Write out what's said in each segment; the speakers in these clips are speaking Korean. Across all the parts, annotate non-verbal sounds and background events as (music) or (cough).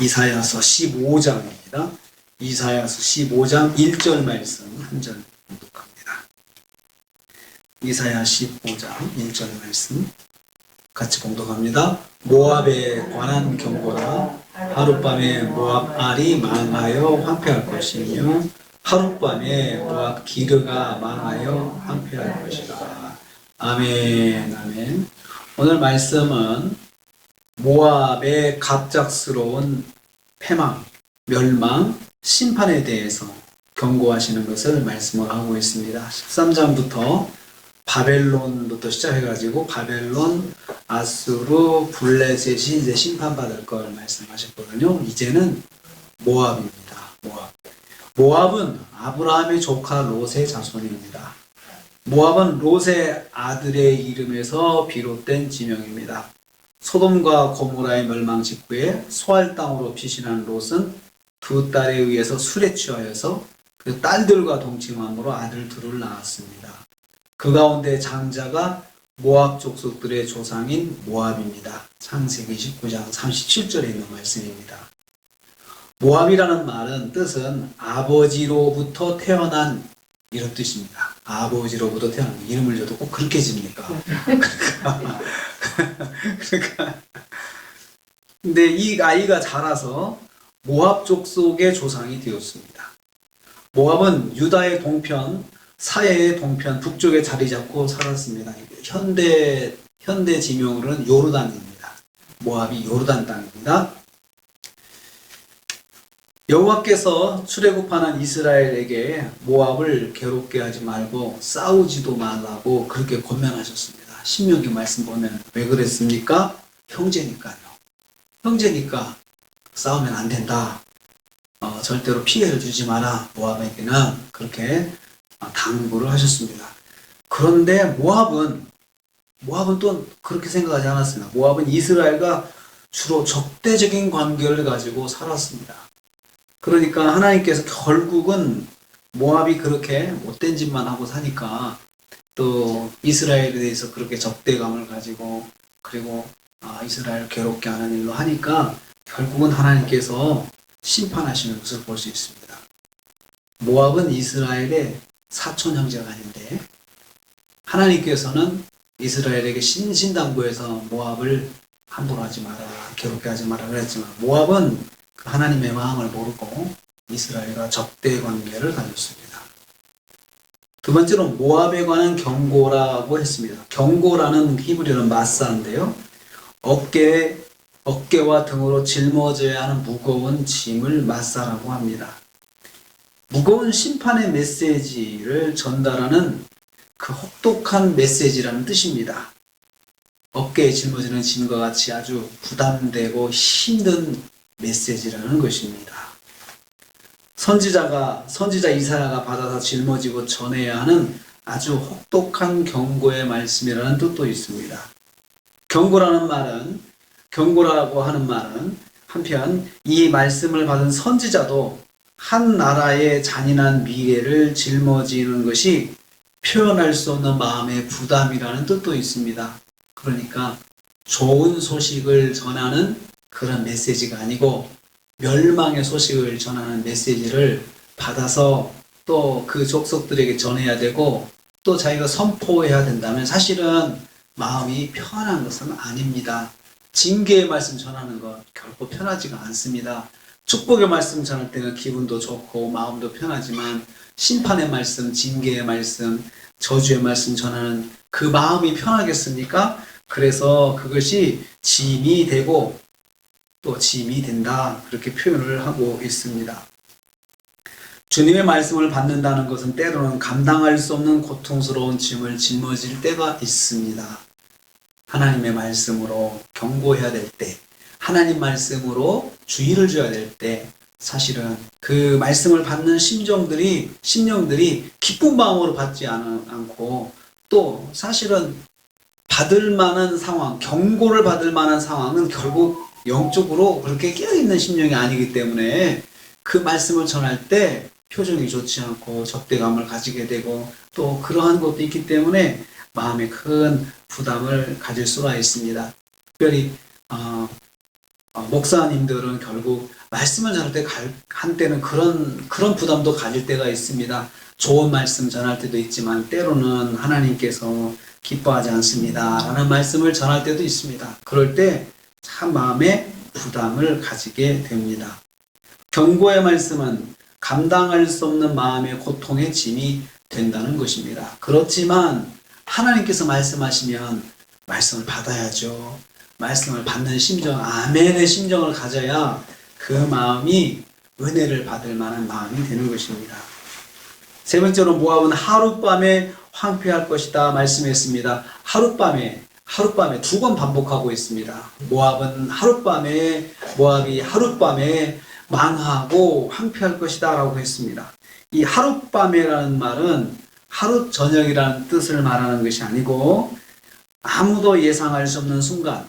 이사야서 15장입니다. 이사야서 15장 1절 말씀 한절 공독합니다. 이사야 15장 1절 말씀 같이 공독합니다. 모압에 관한 경고라 하룻밤에 모압 알이 망하여 황폐할 것이며 하룻밤에 모압 기르가 망하여 황폐할 것이라. 아멘 아멘. 오늘 말씀은 모압의 갑작스러운 패망, 멸망, 심판에 대해서 경고하시는 것을 말씀을 하고 있습니다. 13장부터 바벨론부터 시작해가지고 바벨론, 아수르, 블레셋이 이제 심판받을 걸 말씀하셨거든요. 이제는 모압입니다. 모압. 모압은 아브라함의 조카 롯의 자손입니다. 모압은 롯의 아들의 이름에서 비롯된 지명입니다. 소돔과 고모라의 멸망 직후에 소알 땅으로 피신한 롯은 두 딸에 의해서 술에 취하여서 그 딸들과 동침함으로 아들 둘을 낳았습니다. 그 가운데 장자가 모압 족속들의 조상인 모압입니다. 창세기 19장 37절에 있는 말씀입니다. 모압이라는 말은 뜻은 아버지로부터 태어난 이런 뜻입니다. 아버지로부터 태어난 이름을 줘도 꼭 그렇게 집니까? (laughs) (laughs) 그러니까 (laughs) 그러니까 근데 이 아이가 자라서 모압 족속의 조상이 되었습니다. 모압은 유다의 동편, 사해의 동편 북쪽에 자리 잡고 살았습니다. 현대 현대 지명으로는 요르단입니다. 모압이 요르단 땅입니다. 여호와께서 출애굽하는 이스라엘에게 모압을 괴롭게 하지 말고 싸우지도 말라고 그렇게 권면하셨습니다. 신명기 말씀 보면 왜 그랬습니까? 형제니까요. 형제니까 싸우면 안 된다. 어, 절대로 피해를 주지 마라. 모압에게는 그렇게 어, 당부를 하셨습니다. 그런데 모압은 모압은 또 그렇게 생각하지 않았습니다. 모압은 이스라엘과 주로 적대적인 관계를 가지고 살았습니다. 그러니까 하나님께서 결국은 모압이 그렇게 못된 짓만 하고 사니까 또 이스라엘에 대해서 그렇게 적대감을 가지고 그리고 아, 이스라엘 괴롭게 하는 일로 하니까 결국은 하나님께서 심판하시는 것을 볼 수 있습니다. 모압은 이스라엘의 사촌 형제가 아닌데 하나님께서는 이스라엘에게 신신당부해서 모압을 함부로 하지 마라, 괴롭게 하지 마라 그랬지만 모압은 그 하나님의 마음을 모르고 이스라엘과 적대 관계를 가졌습니다. 두 번째로 모압에 관한 경고라고 했습니다. 경고라는 히브리어는 마사인데요. 어깨 어깨와 등으로 짊어져야 하는 무거운 짐을 마사라고 합니다. 무거운 심판의 메시지를 전달하는 그 혹독한 메시지라는 뜻입니다. 어깨에 짊어지는 짐과 같이 아주 부담되고 힘든 메시지라는 것입니다. 선지자가 선지자 이사야가 받아서 짊어지고 전해야 하는 아주 혹독한 경고의 말씀이라는 뜻도 있습니다. 경고라는 말은 경고라고 하는 말은 한편 이 말씀을 받은 선지자도 한 나라의 잔인한 미래를 짊어지는 것이 표현할 수 없는 마음의 부담이라는 뜻도 있습니다. 그러니까 좋은 소식을 전하는 그런 메시지가 아니고 멸망의 소식을 전하는 메시지를 받아서 또 그 족속들에게 전해야 되고 또 자기가 선포해야 된다면 사실은 마음이 편한 것은 아닙니다. 징계의 말씀 전하는 것 결코 편하지가 않습니다. 축복의 말씀 전할 때는 기분도 좋고 마음도 편하지만 심판의 말씀, 징계의 말씀, 저주의 말씀 전하는 그 마음이 편하겠습니까? 그래서 그것이 짐이 되고 또 짐이 된다. 그렇게 표현을 하고 있습니다. 주님의 말씀을 받는다는 것은 때로는 감당할 수 없는 고통스러운 짐을 짊어질 때가 있습니다. 하나님의 말씀으로 경고해야 될 때, 하나님 말씀으로 주의를 줘야 될 때, 사실은 그 말씀을 받는 심정들이, 심령들이 기쁜 마음으로 받지 않, 않고, 또 사실은 받을 만한 상황, 경고를 받을 만한 상황은 결국 영적으로 그렇게 깨어있는 심령이 아니기 때문에 그 말씀을 전할 때 표정이 좋지 않고 적대감을 가지게 되고 또 그러한 것도 있기 때문에 마음에 큰 부담을 가질 수가 있습니다. 특별히 어, 어, 목사님들은 결국 말씀을 전할 때 갈- 한때는 그런 그런 부담도 가질 때가 있습니다. 좋은 말씀 전할 때도 있지만 때로는 하나님께서 기뻐하지 않습니다라는 말씀을 전할 때도 있습니다. 그럴 때 참 마음에 부담을 가지게 됩니다. 경고의 말씀은 감당할 수 없는 마음의 고통의 짐이 된다는 것입니다. 그렇지만 하나님께서 말씀하시면 말씀을 받아야죠. 말씀을 받는 심정, 아멘의 심정을 가져야 그 마음이 은혜를 받을 만한 마음이 되는 것입니다. 세 번째로 모압은 하룻밤에 황폐할 것이다 말씀했습니다. 하룻밤에 하룻밤에 두 번 반복하고 있습니다. 모압은 하룻밤에 모압이 하룻밤에 망하고 황폐할 것이다라고 했습니다. 이 하룻밤이라는 말은 하루 저녁이라는 뜻을 말하는 것이 아니고 아무도 예상할 수 없는 순간,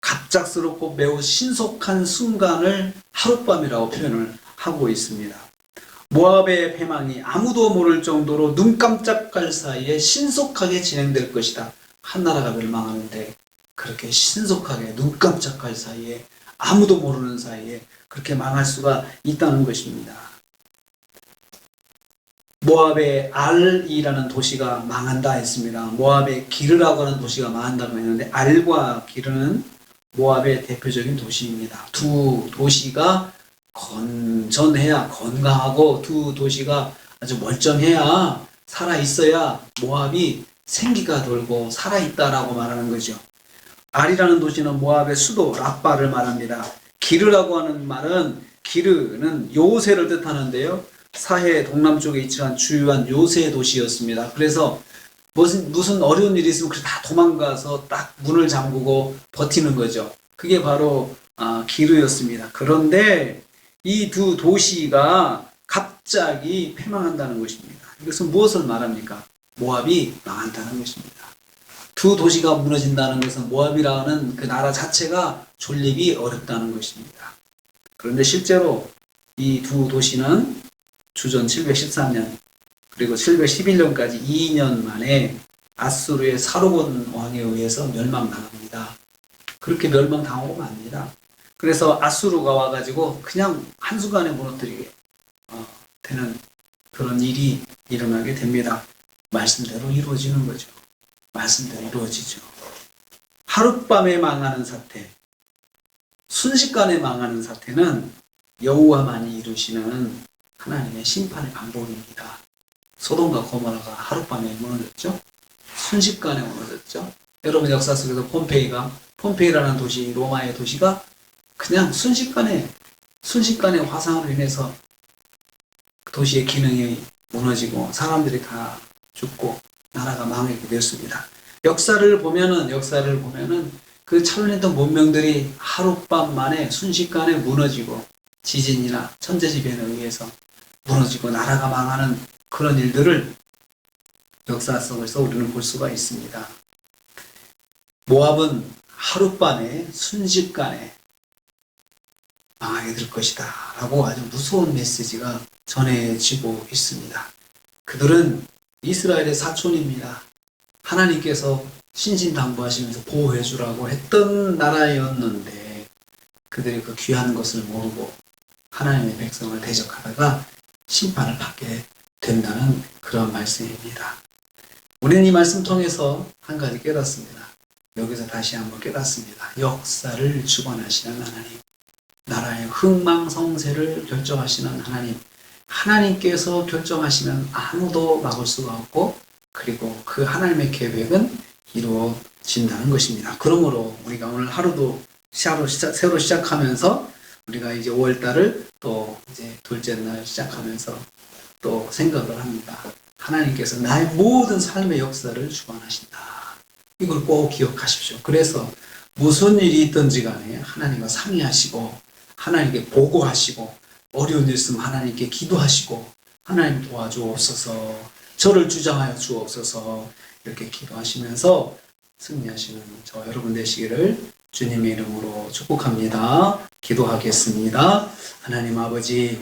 갑작스럽고 매우 신속한 순간을 하룻밤이라고 표현을 하고 있습니다. 모압의 패망이 아무도 모를 정도로 눈 깜짝할 사이에 신속하게 진행될 것이다. 한 나라가 멸망하는데 그렇게 신속하게 눈 깜짝할 사이에 아무도 모르는 사이에 그렇게 망할 수가 있다는 것입니다. 모압의 알이라는 도시가 망한다 했습니다. 모압의 기르라고 하는 도시가 망한다고 했는데 알과 기르는 모압의 대표적인 도시입니다. 두 도시가 건전해야 건강하고 두 도시가 아주 멀쩡해야 살아 있어야 모압이 생기가 돌고 살아 있다라고 말하는 거죠. 알이라는 도시는 모압의 수도 라빠를 말합니다. 기르라고 하는 말은 기르는 요새를 뜻하는데요. 사해 동남쪽에 위치한 주요한 요새 도시였습니다. 그래서 무슨 무슨 어려운 일이 있으면 그다 도망가서 딱 문을 잠그고 버티는 거죠. 그게 바로 아, 기르였습니다. 그런데 이 두 도시가 갑자기 패망한다는 것입니다. 이것은 무엇을 말합니까? 모압이 망한다는 것입니다. 두 도시가 무너진다는 것은 모압이라는 그 나라 자체가 존립이 어렵다는 것입니다. 그런데 실제로 이 두 도시는 주전 713년 그리고 711년까지 2년 만에 아수르의 사로곤 왕에 의해서 멸망당합니다. 그렇게 멸망당하고 맙니다. 그래서 아수르가 와가지고 그냥 한순간에 무너뜨리게 어, 되는 그런 일이 일어나게 됩니다. 말씀대로 이루어지는 거죠. 말씀대로 이루어지죠. 하룻밤에 망하는 사태, 순식간에 망하는 사태는 여호와만이 이루시는 하나님의 심판의 방법입니다. 소돔과 고모라가 하룻밤에 무너졌죠. 순식간에 무너졌죠. 여러분 역사 속에서 폼페이가 폼페이라는 도시 로마의 도시가 그냥 순식간에 순식간에 화상으로 인해서 그 도시의 기능이 무너지고 사람들이 다 죽고 나라가 망하게 되었습니다. 역사를 보면은 역사를 보면은 그 찬란했던 문명들이 하룻밤 만에 순식간에 무너지고 지진이나 천재지변에 의해서 무너지고 나라가 망하는 그런 일들을 역사 속에서 우리는 볼 수가 있습니다. 모압은 하룻밤에 순식간에 망하게 될 것이다 라고 아주 무서운 메시지가 전해지고 있습니다. 그들은 이스라엘의 사촌입니다. 하나님께서 신신당부하시면서 보호해 주라고 했던 나라였는데 그들이 그 귀한 것을 모르고 하나님의 백성을 대적하다가 심판을 받게 된다는 그런 말씀입니다. 우리는 이 말씀 통해서 한 가지 깨닫습니다. 여기서 다시 한번 깨닫습니다. 역사를 주관하시는 하나님, 나라의 흥망성쇠를 결정하시는 하나님, 하나님께서 결정하시면 아무도 막을 수가 없고 그리고 그 하나님의 계획은 이루어진다는 것입니다. 그러므로 우리가 오늘 하루도 새로, 시작, 새로 시작하면서 우리가 이제 5월 달을 또 이제 둘째 날 시작하면서 또 생각을 합니다. 하나님께서 나의 모든 삶의 역사를 주관하신다. 이걸 꼭 기억하십시오. 그래서 무슨 일이 있든지 간에 하나님과 상의하시고 하나님께 보고하시고 어려운 일 있으면 하나님께 기도하시고 하나님 도와주옵소서 저를 주장하여 주옵소서 이렇게 기도하시면서 승리하시는 저 여러분 되시기를 주님의 이름으로 축복합니다. 기도하겠습니다. 하나님 아버지